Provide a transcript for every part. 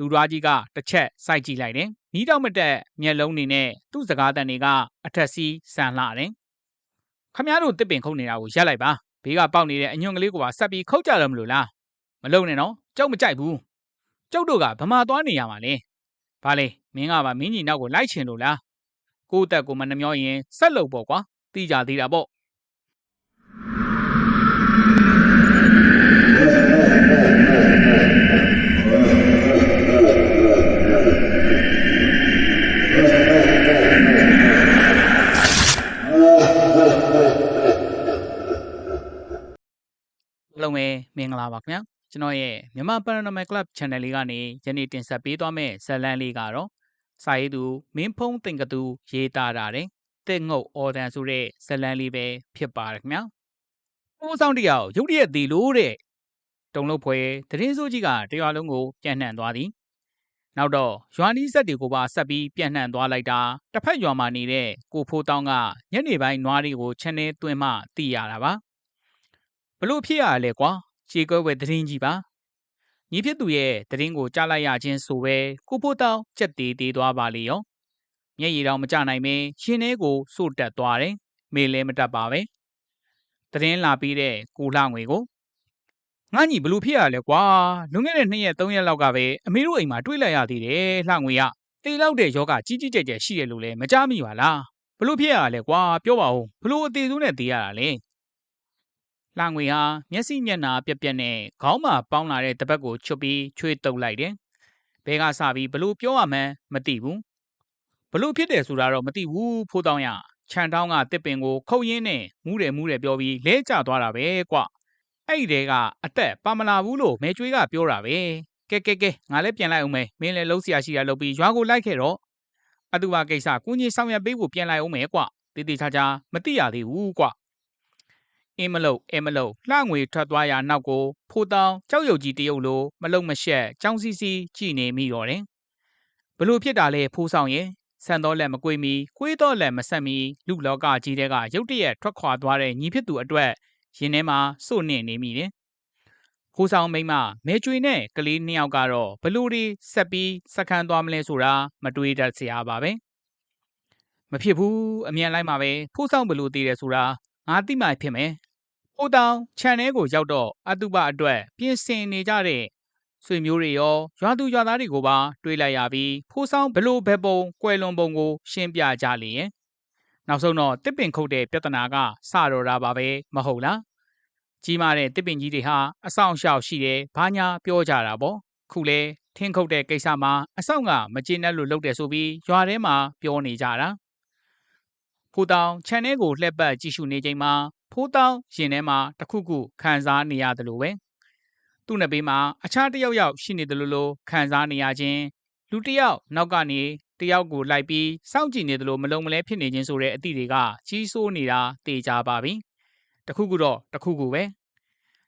လူသွားကြီးကတစ်ချက်စိုက်ကြည့်လိုက်တယ်။နီးတော့မတက်မျက်လုံးတွေနဲ့သူ့စကားတန်တွေကအထက်စီးဆန်လှတယ်။ခမည်းတော်တစ်ပင်ခုတ်နေတာကိုရက်လိုက်ပါ။ဘေးကပေါက်နေတဲ့အညွန့်ကလေးကိုပါဆက်ပြီးခုတ်ကြတော့မလို့လား။မလုံနဲ့နော်။ကျုပ်မကြိုက်ဘူး။ကျုပ်တို့ကဗမာသွားနေရမှာလေ။ဘာလဲမင်းကပါမင်းကြီးနောက်ကိုလိုက်ချင်လို့လား။ကိုယ့်အသက်ကိုမနှမျောရင်ဆက်လုပ်ပေါ့ကွာ။တိကြသေးတာပေါ့ မင်္ဂလာပါခင်ဗျာကျွန်တော်ရဲ့မြန်မာ Paranormal Club Channel လေးကနေယနေ့တင်ဆက်ပေးသွားမယ့်ဇာတ်လမ်းလေးကတော့စာရေးသူမင်းဖုံးတင်ကတူရေးသားတာတဲ့တဲ့ငုတ်အော်ဒန်ဆိုတဲ့ဇာတ်လမ်းလေးပဲဖြစ်ပါတယ်ခင်ဗျာကိုးဆောင်တယောက်ရုတ်တရက်သေးလို့တဲ့တုံလို့ဖွဲသတင်းစိုးကြီးကတရွာလုံးကိုပြန့်နှံ့သွားသည်နောက်တော့ရွာနီးဆက်တွေကိုပါဆက်ပြီးပြန့်နှံ့သွားလိုက်တာတစ်ဖက်ရွာမှာနေတဲ့ကိုဖိုးတောင်းကညနေပိုင်းနွားတွေကို channel သွင်းမှသိရတာပါဘလို့ဖြစ်ရလဲကွာ ခြေကွဲဝဲသတင်းကြီးပါညီဖြစ်သူရဲ့သတင်းကိုကြားလိုက်ရခြင်းဆိုပဲကိုဖို့တောင်းကြက်သေးသေးသွားပါလေရောမျက်ရည်တောင်မကြနိုင်မင်းရှင်ထဲကိုစို့တက်သွားတယ်မေလဲမတက်ပါပဲသတင်းလာပြီးတဲ့ကိုလှငွေကိုငါညီဘလို့ဖြစ်ရလဲကွာလွန်ခဲ့တဲ့2ရက်3ရက်လောက်ကပဲအမေတို့အိမ်မှာတွေ့လိုက်ရသေးတယ်လှငွေကတေလောက်တဲ့ယောဂကြီးကြီးကျယ်ကျယ်ရှိတယ်လို့လည်းမကြားမိပါလားဘလို့ဖြစ်ရလဲကွာပြောပါဦးဘလို့အသေးဆုံးနဲ့တေးရတာလဲ လှငွေဟာမျက်စိမျက်နှာပြက်ပြက်နဲ့ခေါင်းမှာပေါင်းလာတဲ့တပတ်ကိုချွတ်ပြီးချွေးတုပ်လိုက်တယ်။ဘဲကစပြီးဘလို့ပြောရမှန်းမသိဘူး။ဘလို့ဖြစ်တယ်ဆိုတာတော့မသိဘူးဖိုးတောင်းရခြံတောင်းကတစ်ပင်ကိုခုတ်ရင်းနဲ့မူးတယ်မူးတယ်ပြောပြီးလဲကျသွားတာပဲကွ။အဲ့ဒီတဲကအသက်ပါမလာဘူးလို့မဲကျွေးကပြောတာပဲ။ကဲကဲကဲငါလည်းပြန်လိုက်အောင်မယ်မင်းလည်းလုံးစရာရှိတာလုပ်ပြီးရွာကိုလိုက်ခဲ့တော့အတူပါကိစ္စကုကြီးဆောင်ရွက်ပေးဖို့ပြန်လိုက်အောင်မယ်ကွ။တေးသေးချာချာမသိရသေးဘူးကွ။ အင်းမလုတ်အဲမလုတ်လှငွေထွက်သွားရာနောက်ကိုဖိုးတောင်းကြောက်ရွံ့ကြီးတရုပ်လိုမလုံမရှက်ကြောင်းစီစီကြည်နေမိတော့တယ်ဘလို့ဖြစ်တာလဲဖိုးဆောင်ရဲ့ဆန်တော့လက်မကွေးမီကွေးတော့လက်မဆက်မီလူလောကကြီးတဲ့ကရုတ်တရက်ထွက်ခွာသွားတဲ့ညီဖြစ်သူအတွက်ရင်ထဲမှာစိုးနှင့်နေမိတယ်ဖိုးဆောင်မိမမဲကျွေနဲ့ကလေးနှစ်ယောက်ကတော့ဘလို့ဒီဆက်ပြီးစက္ကန့်သွားမလဲဆိုတာမတွေးတတ်စရာပါပဲမဖြစ်ဘူးအမြန်လိုက်မှာပဲဖိုးဆောင်ဘလို့တည်တယ်ဆိုတာငါတိမှဖြစ်မယ် ဟိုတောင်ခြံထဲကိုရောက်တော့အတုပအတွက်ပြင်ဆင်နေကြတဲ့ဆွေမျိုးတွေရောရွာသူရွာသားတွေကိုပါတွေးလိုက်ရပြီးဖိုးဆောင်ဘလို့ဘက်ပုံကွယ်လွန်ပုံကိုရှင်းပြကြလေရဲ့နောက်ဆုံးတော့တစ်ပင်ခုတ်တဲ့ပြဿနာကစတော့တာပါပဲမဟုတ်လားကြီးမားတဲ့တစ်ပင်ကြီးတွေဟာအဆောင်ရှောက်ရှိတယ်ဘာညာပြောကြတာပေါ့ခုလဲထင်းခုတ်တဲ့ကိစ္စမှာအဆောင်ကမကျေနပ်လို့လုပ်တယ်ဆိုပြီးရွာထဲမှာပြောနေကြတာဖိုးတောင်ခြံထဲကိုလှက်ပတ်ကြည့်ရှုနေချိန်မှာ ဖိုးတောင်းရင်ထဲမှာတစ်ခုခုခံစားနေရတယ်လို့ပဲသူ့နှစ်ဘေးမှာအခြားတစ်ယောက်ယောက်ရှိနေတယ်လို့လို့ခံစားနေရခြင်းလူတစ်ယောက်နောက်ကနေတစ်ယောက်ကိုလိုက်ပြီးစောင့်ကြည့်နေတယ်လို့မလုံးမလဲဖြစ်နေခြင်းဆိုတဲ့အသည့်တွေကကြီးစိုးနေတာတေချာပါပြီတစ်ခုခုတော့တစ်ခုခုပဲ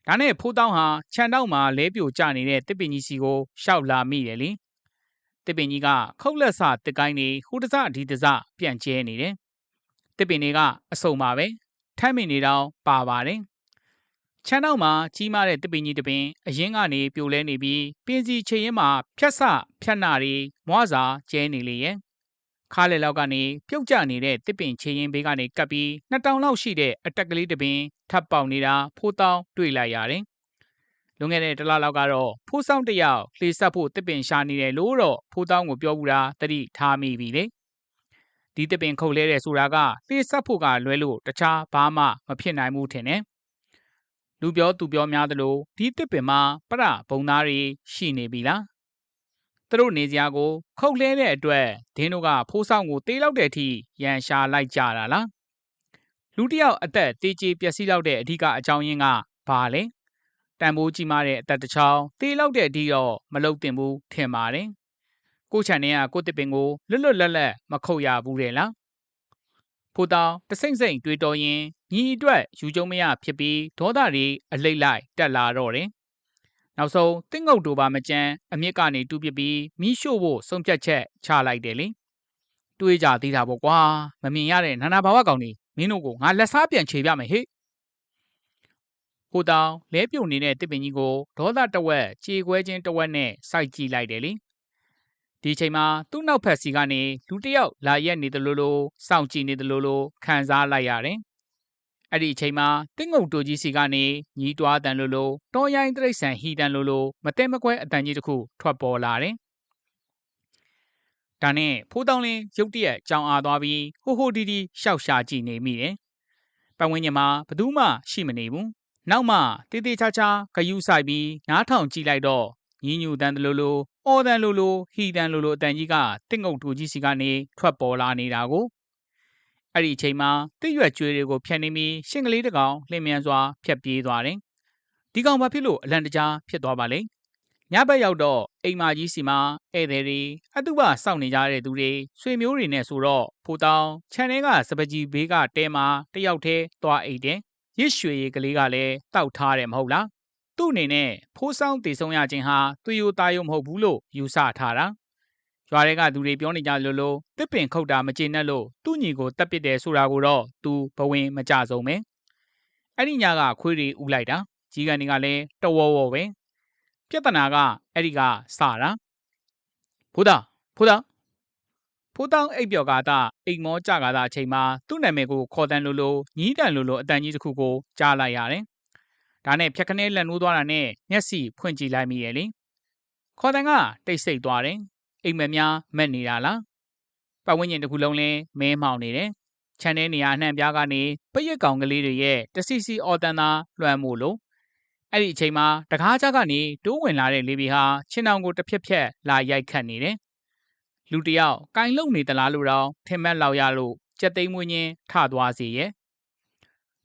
ဒါနဲ့ဖိုးတောင်းဟာခြံတောက်မှာလဲပြိုကျနေတဲ့တစ်ပင်ကြီးစီကိုရှောက်လာမိတယ်လေတစ်ပင်ကြီးကခုတ်လက်စတစ်ကိုင်းနေဟိုတစဒီတစပြန့်ကျဲနေတယ်တစ်ပင်တွေကအစုံပါပဲ ထမ်းမင်နေတော့ပါပါတယ်။ချမ်းတော့မှာကြီးမားတဲ့တပင်ကြီးတပင်အရင်ကနေပြိုလဲနေပြီးပင်စီချေရင်မှာဖြတ်ဆဖြတ်နာတွေမွားစာကျဲနေလေရဲ့ခါလေလောက်ကနေပြုတ်ကျနေတဲ့တစ်ပင်ချေရင်ဘေးကနေကပ်ပြီးနှစ်တောင်လောက်ရှိတဲ့အတက်ကလေးတပင်ထပ်ပေါက်နေတာဖိုးတောင်းတွေ့လိုက်ရတယ်။လွန်ခဲ့တဲ့တစ်လလောက်ကတော့ဖိုးဆောင်တစ်ယောက်လှေဆက်ဖို့တစ်ပင်ရှာနေတယ်လို့တော့ဖိုးတောင်းကိုပြောဘူးတာတတိထားမိပြီလေ။ ဒီတပင်ခုတ်လဲတဲ့ဆိုတာကလှေဆက်ဖို့ကလွဲလို့တခြားဘာမှမဖြစ်နိုင်ဘူးထင်တယ်။လူပြောသူပြောများသလိုဒီတစ်ပင်မှာပရဘုံသားတွေရှိနေပြီလား။သူတို့နေစရာကို ခုတ်လဲတဲ့အတွက်ဒင်းတို့ကဖိုးဆောင်ကိုတေးလောက်တဲ့အထိရန်ရှာလိုက်ကြတာလား။လူတစ်ယောက်အသက်တေးကြီးပျက်စီးလောက်တဲ့အဓိကအကြောင်းရင်းကဘာလဲ။တန်ဖိုးကြီးမားတဲ့အသက်တစ်ချောင်းတေးလောက်တဲ့အဓိတော့မလုတ်တင်ဘူးထင်ပါတယ်။ ကိုချန်နေကကိုတစ်ပင်ကိုလွတ်လွတ်လပ်လပ်မခုတ်ရဘူးတဲ့လားဖိုးတောင်တစိမ့်စိမ့်တွေးတော်ရင်ညီအတွက်ယူကြုံမရဖြစ်ပြီးဒေါသတွေအလိတ်လိုက်တက်လာတော့တယ်နောက်ဆုံးတင်းငုတ်တို့ပါမကြမ်းအမြစ်ကနေတူးပစ်ပြီးမိရှို့ဖို့ဆုံးဖြတ်ချက်ချလိုက်တယ်လေတွေးကြသေးတာပေါ့ကွာမမြင်ရတဲ့နာနာဘာဝကောင်တွေမင်းတို့ကိုငါလက်စားပြန်ခြေပြမယ်ဟေ့ဟိုတောင်လဲပြုံနေတဲ့တစ်ပင်ကြီးကိုဒေါသတဝက်ခြေခွဲချင်းတဝက်နဲ့စိုက်ကြည့်လိုက်တယ်လေ ဒီအချိန်မှာ သူ့နောက်ဖက်စီကနေ လူတစ်ယောက်လာရက်နေတယ်လို့လို့စောင့်ကြည့်နေတယ်လို့လို့ခံစားလိုက်ရတယ် အဲ့ဒီအချိန်မှာတင်းငုံတူကြီးစီကနေညီးတွားတန်လို့လို့တောရိုင်းတိရစ္ဆာန်ဟီတန်လို့လို့မတဲမကွဲအတန်ကြီးတစ်ခု ထွက်ပေါ်လာတယ် ဒါနဲ့ ဖိုးတောင်းလင်း ရုတ်တရက် ကြောင်အားသွားပြီး ဟိုဟိုဒီဒီရှောက်ရှာကြည့်နေမိတယ် ပတ်ဝန်းကျင်မှာ ဘယ်သူမှ ရှိမနေဘူး နောက်မှတေးသေးချာချာဂယုဆိုင်ပြီး နားထောင်ကြည့်လိုက်တော့ ညီညူတန်တလူလူအော်တန်လူလူဟီတန်လူလူအတန်ကြီးကတင့်ငုံတူကြီးစီကနေထွက်ပေါ်လာနေတာကိုအဲ့ဒီအချိန်မှာတစ်ရွက်ကျွေးတွေကိုဖျက်နေပြီးရှင်ကလေးတစ်ကောင်လင်းမြန်စွာဖျက်ပြေးသွားတယ်ဒီကောင်ဘာဖြစ်လို့အလန့်တကြားဖြစ်သွားပါလဲညဘက်ရောက်တော့အိမ်မကြီးစီမှာဧည့်သည်တွေအတုပစောင့်နေကြတဲ့သူတွေဆွေမျိုးတွေနဲ့ဆိုတော့ဖိုတောင်ခြံထဲကစပကြီးဘေးကတဲမှာတယောက်တည်းသွားအိတ်တယ်ရစ်ရွှေရည်ကလေးကလည်းတောက်ထားတယ်မဟုတ်လား သူ့အနေနဲ့ ဖိုးစောင်းသေဆုံးရခြင်းဟာ သွေးရိုးသားရိုးမဟုတ်ဘူးလို့ ယူဆထားတာ။ရွာထဲကသူတွေပြောနေကြသလိုလို သစ်ပင်ခုတ်တာမကျေနပ်လို့ သူ့ညီကို သတ်ပစ်တယ်ဆိုတာကိုတော့ သူဘဝင်မကျဆုံးပဲ။အဲဒီညက ခွေးတွေအူလိုက်တာ၊ကျီးကန်တွေကလည်း တဝေါဝေါပဲ။ပြဿနာက အဲဒီကစတာ။ဖိုးသာ၊ဖိုးသာ။ဖိုးသောင်းအိပ်ပျော်ကာစ အိပ်မောကျကာစအချိန်မှာ သူ့နာမည်ကို ခေါ်သံလိုလို ညည်းတံလိုလို အသံကြီးတစ်ခုကို ကြားလိုက်ရတယ် ဒါနဲ့ဖြက်ခနဲလက်နိုးသွားတာနဲ့မျက်စိဖွင့်ကြည့်လိုက်မိရဲ့လေ။ခေါ်တန်းကတိတ်ဆိတ်သွားတယ်။အိမ်မက်များမက်နေတာလား။ပတ်ဝန်းကျင်တစ်ခုလုံးလည်းမဲမှောင်နေတယ်။ခြံထဲနေရာအနှံ့ပြားကနေပရက်ကောင်ကလေးတွေရဲ့တစီစီအော်တန်သာလွှမ်းမို့လို့အဲ့ဒီအချိန်မှာတကားကြကနေတိုးဝင်လာတဲ့လေဘီဟာချင်းတောင်ကိုတစ်ဖြက်ဖြက်လာရိုက်ခတ်နေတယ်လူတယောက်ကင်လုံနေသလားလို့တော့ထင်မှတ်လောက်ရလို့ကြက်သိမ်းမွင်းချင်းထသွားစီရဲ့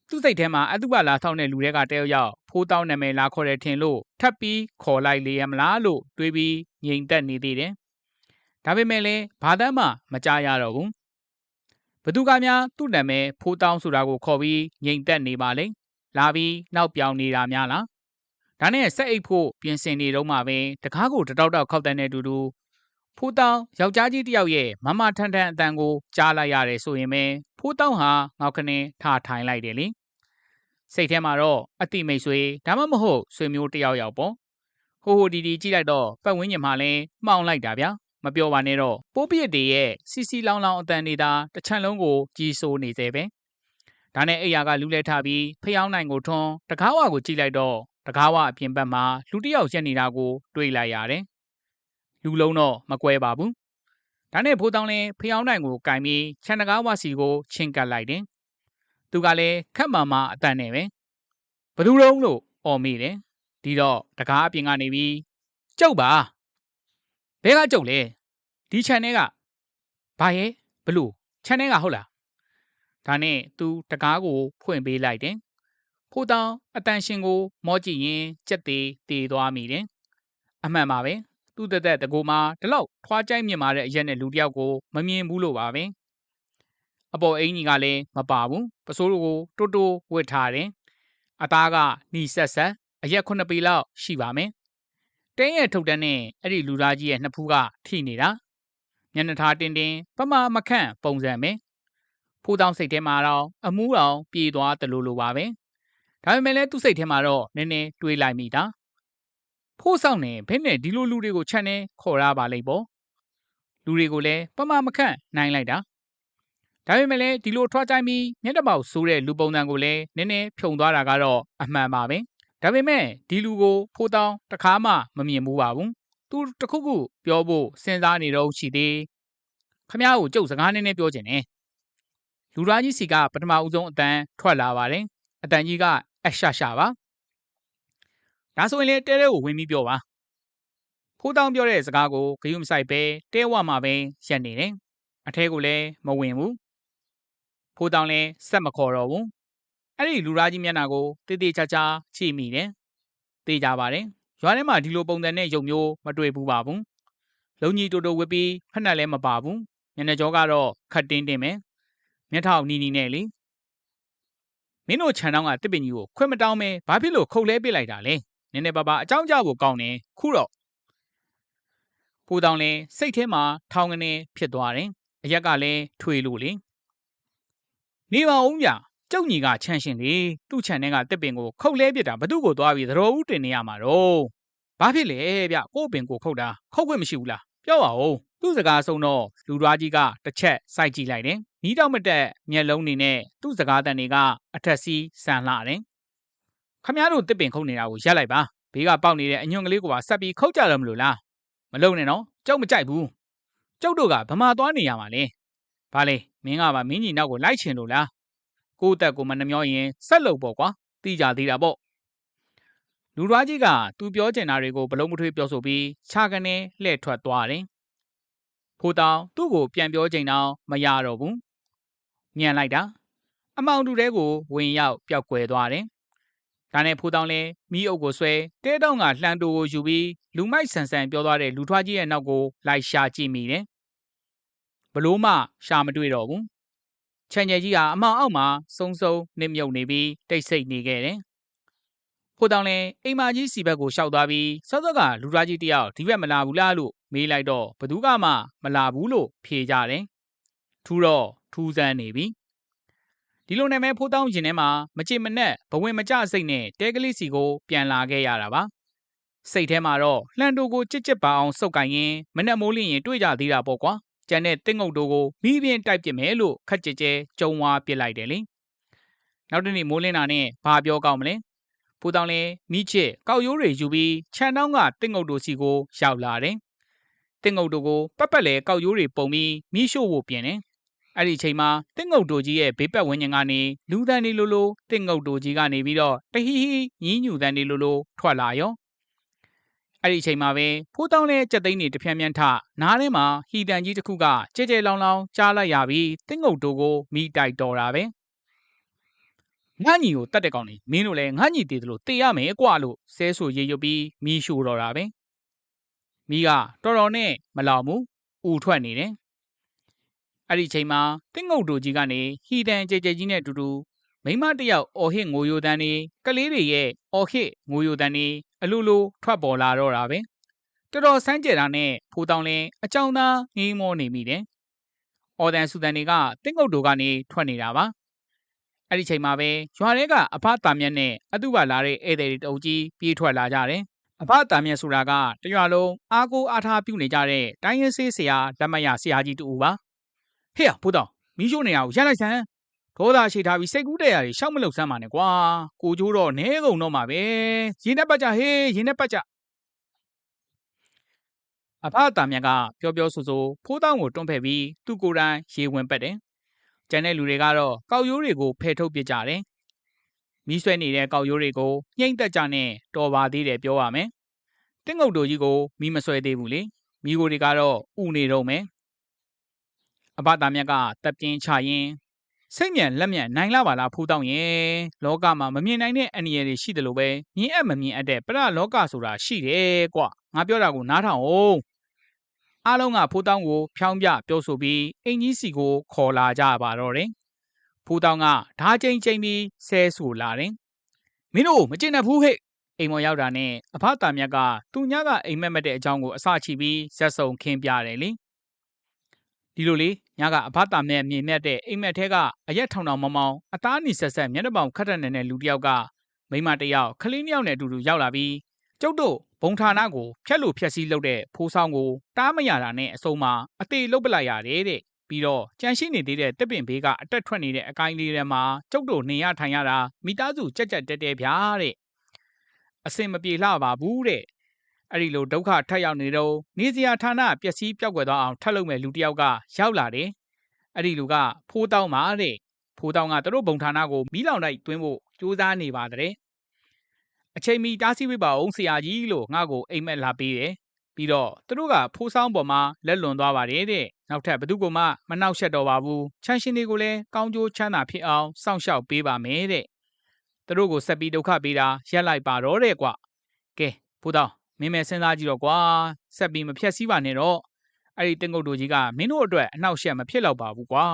သူ့စိတ်ထဲမှာအတုပလာထောက်တဲ့လူတွေကတယောက်ယောက်ဖိုးတောင်းနာမည်လာခေါ်တယ်ထင်လို့ထပ်ပြီးခေါ်လိုက်လေရမလားလို့တွေးပြီးငြိမ်သက်နေသေးတယ်ဒါပေမဲ့လည်းဘာသာမှမကြားရတော့ဘူးဘသူကများသူ့နာမည်ဖိုးတောင်းဆိုတာကိုခေါ်ပြီးငြိမ်သက်နေပါလေလာပြီးနောက်ပြောင်နေတာများလားဒါနဲ့ဆက်အိတ်ဖို့ပြင်ဆင်နေတော့မှပဲတကားကိုတတောက်တောက်ခောက်တန်းတဲ့တူတူ ဖိုးတောင်းယောက်ျားကြီးတယောက်ရဲ့မမထန်ထန်အတန်ကိုကြားလိုက်ရတယ်ဆိုရင်ပဲဖိုးတောင်းဟာငေါက်ခနေထားထိုင်လိုက်တယ်လေစိတ်ထဲမှာတော့အတိမိတ်ဆွေဒါမှမဟုတ်ဆွေမျိုးတယောက်ယောက်ပေါ့ဟိုဟိုဒီဒီကြည့်လိုက်တော့ပတ်ဝန်းကျင်မှာလဲမှောင်လိုက်တာဗျာမပြောပါနဲ့တော့ပိုးပြစ်တွေရဲ့စီစီလောင်လောင်အတန်တွေသာတစ်ချမ်းလုံးကိုကြီးစိုးနေသေးပဲဒါနဲ့အိယာကလူးလဲထားပြီးဖျောင်းနိုင်ကိုထွန်းတကားဝါကိုကြည့်လိုက်တော့တကားဝအပြင်ဘက်မှာလူတစ်ယောက်ရက်နေတာကို တွေ့လိုက်ရတယ် လူလုံးတော့မကွဲပါဘူးဒါနဲ့ဖိုးတောင်းလင်းဖျောင်းတိုင်ကိုကင်ပြီးခြံတကားဝစီကိုချင်းကပ်လိုက်တယ်သူကလည်းခက်မာမာအတန်နဲ့ပဲဘသူတုံးလို့អော်မိတယ်ဒီတော့တကားအပြင်ကနေပြီးကျုပ်ပါဘဲကကျုပ်လဲဒီခြံထဲကဘာရဲ့ဘလို့ခြံထဲကဟုတ်လားဒါနဲ့သူတကားကိုဖွင့်ပေးလိုက်တယ်ဖိုးတောင်းအတန်ရှင်ကိုမောကြည့်ရင်ကြက်သေးတည်သွားမိတယ်အမှန်ပါပဲ သူ့တက်တက်တကူမှာဒီလောက်ထွားကြိုက်မြင်မာတဲ့အရက်နဲ့လူတယောက်ကိုမမြင်ဘူးလို့ပါပဲအပေါ်အင်းကြီးကလည်းမပါဘူးပစိုးကိုတိုးတိုးဝစ်ထားတယ်အသားကနှီဆက်ဆက်အရက်ခုနှစ်ပေလောက်ရှိပါမယ်တင်းရဲ့ထုတ်တန်းနဲ့အဲ့ဒီလူသားကြီးရဲ့နှစ်ဖူးကထိနေတာမျက်နှာထားတင်းတင်းပမာမခန့်ပုံစံပဲဖိုးတောင်းစိတ်ထဲမှာတော့အမူးတော်ပြေးသွားတယ်လို့လိုပါပဲဒါပေမဲ့လည်းသူ့စိတ်ထဲမှာတော့နည်းနည်းတွေးလိုက်မိတာ ဖိုးဆောင်နေဘယ်နဲ့ဒီလိုလူတွေကို ခြံနေခေါ်ရပါလိမ့်ပေါ့လူတွေကိုလည်းပမာမခန့်နိုင်လိုက်တာဒါပေမဲ့လည်းဒီလိုထွားကြိုင်းပြီးမျက်နှာပေါက်ဆိုးတဲ့လူပုံစံကိုလည်းနည်းနည်းဖြုံသွားတာကတော့အမှန်ပါပဲဒါပေမဲ့ဒီလူကိုဖိုးတောင်းတခါမှမမြင်ဘူးပါဘူးသူတခုခုပြောဖို့စဉ်းစားနေတော့ရှိသေးခမ ्या ကိုကြုတ်စကားနည်းနည်းပြောချင်တယ်လူသားကြီးစီကပထမဦးဆုံးအတန်ထွက်လာပါတယ်အတန်ကြီးကအရှာရှာပါ ဒါဆိုရင်လေတဲတဲကိုဝင်ပြီးပြောပါဖိုးတောင်းပြောတဲ့စကားကိုဂယုမဆိုင်ပဲတဲဝမှာပဲရက်နေတယ်အထဲကိုလည်းမဝင်ဘူးဖိုးတောင်းလည်းစက်မခေါ်တော့ဘူးအဲ့ဒီလူသားကြီးမျက်နှာကိုတေးသေးချာချာကြည့်မိတယ်တေးကြပါတယ်ရွာထဲမှာဒီလိုပုံစံနဲ့ရုပ်မျိုးမတွေ့ဘူးပါဘူးလုံကြီးတိုးတိုးဝစ်ပြီးဖက်နှက်လည်းမပါဘူးမျက်နှာကြောကတော့ခတ်တင်းတင်းပဲမျက်ထောက်နီနီနဲ့လေမင်းတို့ခြံတောင်းကတစ်ပင်ကြီးကိုခွင့်မတောင်းမဲဘာဖြစ်လို့ခုတ်လဲပစ်လိုက်တာလဲန ည်းနည်းပါးပါအကြောင်းကြားဖို့ကောင်းတယ်ခုတော့ကိုတောင်လည်းစိတ်ထဲမှာထောင်ကနေဖြစ်သွားတယ်အရက်ကလည်းထွေလို့လေနေပါဦးဗျကျုပ်ညီကချမ်းရှင်လေသူ့ခြံထဲကတစ်ပင်ကိုခုတ်လဲပစ်တာဘသူ့ကိုသွားပြီးသတော်ဦးတင်နေရမှာတော့ဘာဖြစ်လဲဗျကို့ပင်ကိုခုတ်တာခုတ်ခွင့်မရှိဘူးလားပြောပါဦးသူ့စကားဆုံးတော့လူရွားကြီးကတစ်ချက်စိုက်ကြည့်လိုက်တယ်။နီးတော့မတက်မျက်လုံးနေနဲ့သူ့စကားတန်တွေကအထက်စီးဆန်လှတယ်။ ခမည်းတော်တစ်ပင်ခုတ်နေတာကိုရက်လိုက်ပါ။ဘေးကပေါက်နေတဲ့အညွန့်ကလေးကိုပါဆက်ပြီးခုတ်ကြတော့မလို့လား။မလုံနဲ့နော်။ကြောက်မကြိုက်ဘူး။ကျုပ်တို့ကဗမာသွားနေရမှာလေ။ဘာလဲမင်းကပါမင်းကြီးနောက်ကိုလိုက်ချင်လို့လား။ကိုယ့်အသက်ကိုမနှမျောရင်ဆက်လုပ်ပေါ့ကွာ။သိကြသေးတာပေါ့။လူရွားကြီးကသူပြောချင်တာတွေကိုဘလုံးမထွေးပြောဆိုပြီးခြာကနေလှည့်ထွက်သွားတယ်။ဖိုးတောင်သူ့ကိုပြန်ပြောချိန်တော့မရတော့ဘူး။မြန်လိုက်တာ။အမောင်တူတဲကိုဝင်ရောက်ပျောက်ကွယ်သွားတယ်။ ဒါနဲ့ဖိုးတောင်လည်းမိအုပ်ကိုဆွဲတဲတောင်ကလှန်တူကိုယူပြီးလူမိုက်ဆန်ဆန်ပြောသွားတဲ့လူထွားကြီးရဲ့နောက်ကိုလိုက်ရှာကြည့်မိတယ်။ဘလို့မှရှာမတွေ့တော့ဘူး။ချန်ကျဲကြီးဟာအမောင်အောက်မှာစုံစုံနစ်မြုပ်နေပြီးတိတ်ဆိတ်နေခဲ့တယ်။ဖိုးတောင်လည်းအိမ်မကြီးစီဘက်ကိုရှောက်သွားပြီးစောစောကလူသားကြီးတယောက်ဒီဘက်မလာဘူးလားလို့မေးလိုက်တော့ဘသူကမှမလာဘူးလို့ဖြေကြတယ်။ထူတော့ထူးဆန်းနေပြီ။ ဒီလိုနဲ့မဲဖိုးတောင်းရင်ထဲမှာမကြင်မနဲ့ဘဝင်မကြစိတ်နဲ့တဲကလေးစီကိုပြန်လာခဲ့ရတာပါ။စိတ်ထဲမှာတော့လှန်တူကိုကြစ်ကြစ်ပါအောင်စုပ်ကင်ရင်မနဲ့မိုးလင်းရင်တွေ့ကြသေးတာပေါ့ကွာ။ကျန်တဲ့တင်းငုတ်တို့ကိုမိပြင်းတိုက်ပစ်မယ်လို့ခက်ကြဲကြဲကြုံဝါပစ်လိုက်တယ်လေ။နောက်တနေ့မိုးလင်းတာနဲ့ဘာပြောကောင်းမလဲ။ဖိုးတောင်းလည်းမိချစ်ကောက်ရိုးတွေယူပြီးခြံတောင်းကတင်းငုတ်တို့စီကိုရောက်လာတယ်။တင်းငုတ်တို့ကိုပတ်ပတ်လဲကောက်ရိုးတွေပုံပြီးမိရှို့ဖို့ပြင်တယ်။ အဲ့ဒီအချိန်မှာတင်းငုတ်တို့ကြီးရဲ့ဘေးပတ်ဝန်းကျင်ကနေလူတန်းနေလိုလိုတင်းငုတ်တို့ကြီးကနေပြီးတော့တဟီဟီညင်းညူတန်းနေလိုလိုထွက်လာရော။အဲ့ဒီအချိန်မှာပဲဖိုးတောင်းလဲကြက်သိန်းတွေတဖြန်းဖြန်းထနားထဲမှာဟီတန်ကြီးတစ်ခုကကြဲကြဲလောင်လောင်ကြားလိုက်ရပြီးတင်းငုတ်တို့ကိုမိတိုက်တော်တာပဲ။ငါညီကိုတတ်တဲ့ကောင်နေမင်းတို့လည်းငါညီတည်တယ်လို့တေးရမယ်ကွာလို့ဆဲဆူရေရွတ်ပြီးမိရှို့တော်တာပဲ။မိကတော်တော်နဲ့မလောင်ဘူး။ဦးထွက်နေတယ်။ အဲ့ဒီအချိန်မှာတင်းငုတ်တို့ကြီးကနေဟီတန်ကြဲကြဲကြီးနဲ့အတူတူမိမတယောက်အော်ဟစ်ငိုယိုတန်းနေကလေးတွေရဲ့အော်ဟစ်ငိုယိုတန်းနေအလိုလိုထွက်ပေါ်လာတော့တာပဲတော်တော်စမ်းကြဲတာနဲ့ဖိုးတောင်းလင်းအကြောင်းသားငေးမောနေမိတယ်အော်တန်ဆူတန်တွေကတင်းငုတ်တို့ကနေထွက်နေတာပါအဲ့ဒီချိန်မှာပဲရွာထဲကအဖတာမြက်နဲ့အတုပါလာတဲ့ဧည့်သည်တွေတအုပ်ကြီးပြေးထွက်လာကြတယ်အဖတာမြက်ဆိုတာကတရွာလုံးအားကိုးအားထားပြုနေကြတဲ့တိုင်းရင်ဆေးဆရာလက်မရဆရာကြီးတူပါ ဟေ့ဖိုးတောင်းမီးရှို့နေတာကိုရက်လိုက်စမ်းဒေါသရှိထားပြီးစိတ်ကူးတဲ့ရတယ်ရှောက်မလုပ်စမ်းပါနဲ့ကွာကိုကျိုးတော့နဲကုန်တော့မှာပဲရင်းနဲ့ပတ်ကြဟေးရင်းနဲ့ပတ်ကြအဖတာမြတ်ကပြောပြောဆိုဆိုဖိုးတောင်းကိုတွန်းဖက်ပြီးသူ့ကိုယ်တိုင်ရေဝင်ပက်တယ်ကျန်တဲ့လူတွေကတော့ကောက်ရိုးတွေကိုဖယ်ထုတ်ပစ်ကြတယ်မီးဆွဲနေတဲ့ကောက်ရိုးတွေကိုညှိမ့်သက်ကြနဲ့တော်ပါသေးတယ်ပြောရမယ်တင်းငုတ်တို့ကြီးကိုမီးမဆွဲသေးဘူးလေမိကိုတွေကတော့ဥနေတော့မယ် အဘတာမြတ်ကတပ်ပြင်းချရင်စိတ်မြန်လက်မြန်နိုင်လာပါလားဖူးတောင်းရဲ့လောကမှာမမြင်နိုင်တဲ့အန္တရာယ်တွေရှိတယ်လို့ပဲမြင်အပ်မမြင်အပ်တဲ့ပရလောကဆိုတာရှိတယ်ကွငါပြောတာကိုနားထောင်အောင်အားလုံးကဖူးတောင်းကိုဖြောင်းပြပြောဆိုပြီးအင်ကြီးစီကိုခေါ်လာကြပါတော့တယ်ဖူးတောင်းကဓာချင်းချင်းပြီးဆဲဆူလာတယ်မင်းတို့မကျင်တတ်ဘူးဟဲ့အိမ်မော်ရောက်တာနဲ့အဖတာမြတ်ကသူညကအိမ်မက်မက်တဲ့အကြောင်းကိုအစချပြီးဇက်စုံခင်းပြတယ်လေ ဒီလိုလေညကအဖတာမဲ့မြင်မြတ်တဲ့အိမ်မက်ထဲကအရက်ထောင်ထောင်မောင်မောင်အသားနီဆက်ဆက်မျက်နှာပေါင်ခတ်တဲ့နေတဲ့လူတစ်ယောက်ကမိမတစ်ယောက်ခလေးနှစ်ယောက်နဲ့အတူတူရောက်လာပြီးကျုပ်တို့ဘုံဌာနကိုဖျက်လို့ဖျက်ဆီးလုပ်တဲ့ဖိုးဆောင်ကိုတားမရတာနဲ့အစုံမှာအသေးလုတ်ပလိုက်ရတယ်တဲ့ပြီးတော့ကြံရှိနေသေးတဲ့တစ်ပင်ဘေးကအတက်ထွက်နေတဲ့အကိုင်းလေးထဲမှာကျုပ်တို့နေရထိုင်ရတာမိသားစုကြက်ကြက်တဲတဲဗျာတဲ့အစင်မပြေလှပါဘူးတဲ့ အဲ့ဒီလိုဒုက္ခထပ်ရောက်နေတော့နေစရာဌာနပျက်စီးပြောက်ကွယ်သွားအောင်ထပ်လုပ်မဲ့လူတစ်ယောက်ကရောက်လာတယ်အဲ့ဒီလူကဖိုးတောင်းပါတဲ့ဖိုးတောင်းကသူတို့ဘုံဌာနကိုမီးလောင်တိုက်တွင်းဖို့ကြိုးစားနေပါတဲ့အချိန်မီတားဆီးပေးပါအောင်ဆရာကြီးလို့ငါ့ကိုအိမ်မက်လာပေးတယ်ပြီးတော့သူတို့ကဖိုးဆောင်ပေါ်မှာလက်လွန်သွားပါတယ်တဲ့နောက်ထပ်ဘသူကမှမနှောက်ယှက်တော့ပါဘူးချမ်းရှင်တွေကိုလည်းကောင်းကျိုးချမ်းသာဖြစ်အောင်စောင့်ရှောက်ပေးပါမယ်တဲ့သူတို့ကိုဆက်ပြီးဒုက္ခပေးတာရက်လိုက်ပါတော့တဲ့ကွကဲဖိုးတောင်း မင်းမဲစဉ်းစားကြည့်တော့ကွာဆက်ပြီးမဖြက်စီးပါနဲ့တော့အဲ့ဒီတင်ကုတ်တို့ကြီးကမင်းတို့အတွက်အနှောက်အယှက်မဖြစ်တော့ပါဘူးကွာ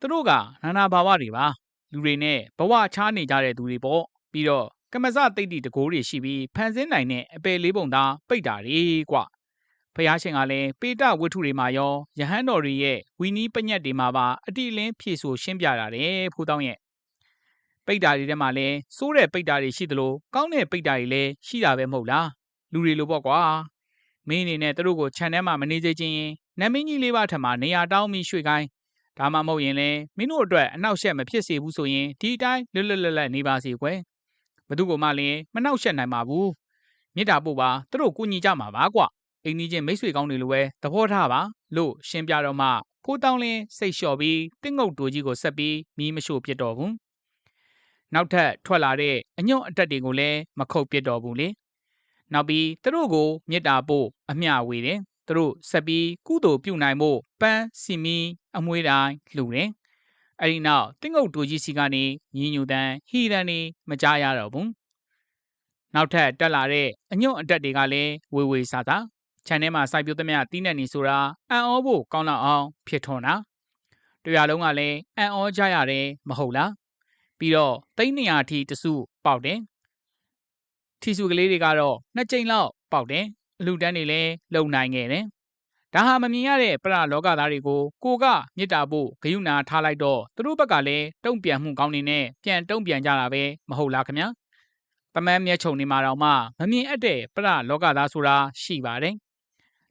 သူတို့ကနာနာဘာဝတွေပါလူတွေနဲ့ဘဝချားနေကြတဲ့သူတွေပေါ့ပြီးတော့ကမစတိတ်တိတကိုးတွေရှိပြီးဖန်ဆင်းနိုင်တဲ့အပယ်လေးပုံသားပိတ်တာတွေကွဖះရှင်ကလည်းပေတဝတ္ထုတွေမှာရောယဟန်တော်တွေရဲ့ဝီနီးပညက်တွေမှာပါအတိလင်းဖြည့်ဆိုရှင်းပြတာတယ်ဖူးတောင်းရဲ့ပိတ်တာတွေထဲမှာလည်းစိုးတဲ့ပိတ်တာတွေရှိသလိုကောင်းတဲ့ပိတ်တာတွေလည်းရှိတာပဲမဟုတ်လား လူတွေလိုပေါ့ကွာမင်းအနေနဲ့သူတို့ကိုခြံထဲမှာမနေစေချင်ရင်နတ်မင်းကြီးလေးပါးထံမှနေရာတောင်းပြီးရွှေ့ခိုင်းဒါမှမဟုတ်ရင်လည်းမင်းတို့အတွက်အနောက်ရှက်မဖြစ်စေဘူးဆိုရင်ဒီအတိုင်းလွတ်လွတ်လပ်လပ်နေပါစေကွယ်ဘသူကမှလည်းမနှောက်ရှက်နိုင်ပါဘူးမြစ်တာပို့ပါသူတို့ကိုညီကြမှာပါကွအိမ်ကြီးချင်းမိတ်ဆွေကောင်းတွေလိုပဲသဘောထားပါလို့ရှင်းပြတော့မှကိုတောင်းလင်းစိတ်လျှော့ပြီးတင်းငုတ်တူကြီးကိုဆက်ပြီးမီးမရှို့ပစ်တော့ဘူးနောက်ထပ်ထွက်လာတဲ့အညွန့်အတက်တွေကိုလည်းမခုတ်ပစ်တော့ဘူးလေ နောက်ပြီးသူတို့ကိုမြစ်တာပို့အမျှဝေတယ်သူတို့ဆက်ပြီးကုသိုလ်ပြုနိုင်ဖို့ပန်းစီမီအမွှေးတိုင်းလှူတယ်အဲ့ဒီနောက်တင်းငုတ်တူကြီးစီကနေညီညူတန်းဟီရန်နေမကြားရတော့ဘူးနောက်ထပ်တက်လာတဲ့အညွန့်အတက်တွေကလည်းဝေဝေဆာဆာခြံထဲမှာစိုက်ပျိုးသမျှတီးနှက်နေဆိုတာအံ့ဩဖို့ကောင်းလောက်အောင်ဖြစ်ထွန်းတာတရားလုံးကလည်းအံ့ဩကြရတယ်မဟုတ်လားပြီးတော့သိန်း200ထိတစုပေါက်တယ် ထီစုကလေးတွေကတော့နှစ်ကြိမ်လောက်ပေါက်တယ်အလူတန်းတွေလည်းလုံနိုင်ခဲ့တယ်ဒါဟာမမြင်ရတဲ့ပရလောကသားတွေကိုကိုကမေတ္တာဖို့ဂယုဏထားလိုက်တော့သူတို့ဘက်ကလည်းတုံ့ပြန်မှုကောင်းနေနဲ့ပြန်တုံ့ပြန်ကြတာပဲမဟုတ်လားခင်ဗျာပမန်းမျက်ခြုံနေမှာတော့မှမမြင်အပ်တဲ့ပရလောကသားဆိုတာရှိပါတယ်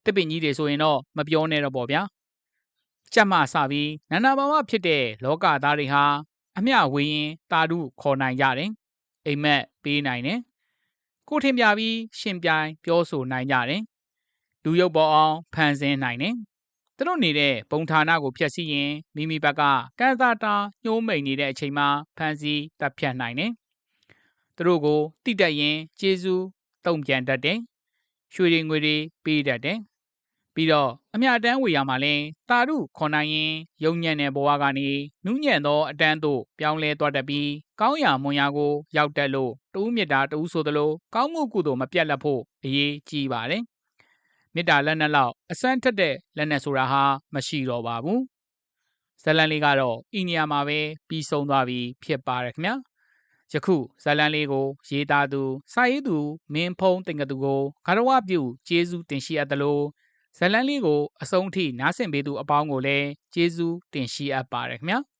တပင်ကြီးတွေဆိုရင်တော့မပြောနဲ့တော့ပေါ့ဗျာကြက်မှစပြီးနန္ဒဘာဝဖြစ်တဲ့လောကသားတွေဟာအမျှဝေရင်တာဓုခေါ်နိုင်ကြတယ်အိမ်မက်ပေးနိုင်တယ် ကိုထင်ပြပြီးရှင်ပြိုင်ပြောဆိုနိုင်ကြတယ်လူရုပ်ပေါ်အောင်ဖန်ဆင်းနိုင်တယ်သူတို့နေတဲ့ဘုံဌာနကိုဖျက်ဆီးရင်မိမိဘက်ကကန့်သာတာညှိုးမိန်နေတဲ့အချိန်မှာဖန်ဆီးတပ်ဖြတ်နိုင်တယ်သူတို့ကိုတိတက်ရင်ကျေးဇူးတုံ့ပြန်တတ်တယ်ရွှေတွေငွေတွေပေးတတ်တယ် ပြီးတော့အမြတမ်းဝေရမှာလဲတာရုခွန်နိုင်ရင်ယုံညံ့တဲ့ဘဝကနေနူးညံ့သောအတန်းသို့ပြောင်းလဲသွားတတ်ပြီးကောင်းရာမွန်ရာကိုရောက်တက်လို့တူးမြစ်တာတူးဆိုသလိုကောင်းမှုကုသိုလ်မပြတ်လက်ဖို့အရေးကြီးပါတယ်မေတ္တာလက်နဲ့လောက်အစမ်းထက်တဲ့လက်နဲ့ဆိုတာဟာမရှိတော့ပါဘူးဇလန်လေးကတော့ဤနေရာမှာပဲပြီးဆုံးသွားပြီဖြစ်ပါတယ်ခင်ဗျာယခုဇလန်လေးကို ရေးသားသူစာရေးသူမင်းဖုံးတင်ကသူကိုဂရဝပြုကျေးဇူးတင်ရှိအပ်သလို ဇလန်းလေးကိုအဆုံးထိနားဆင်ပေးသူအပေါင်းကိုလည်းကျေးဇူးတင်ရှိအပ်ပါတယ်ခင်ဗျာ။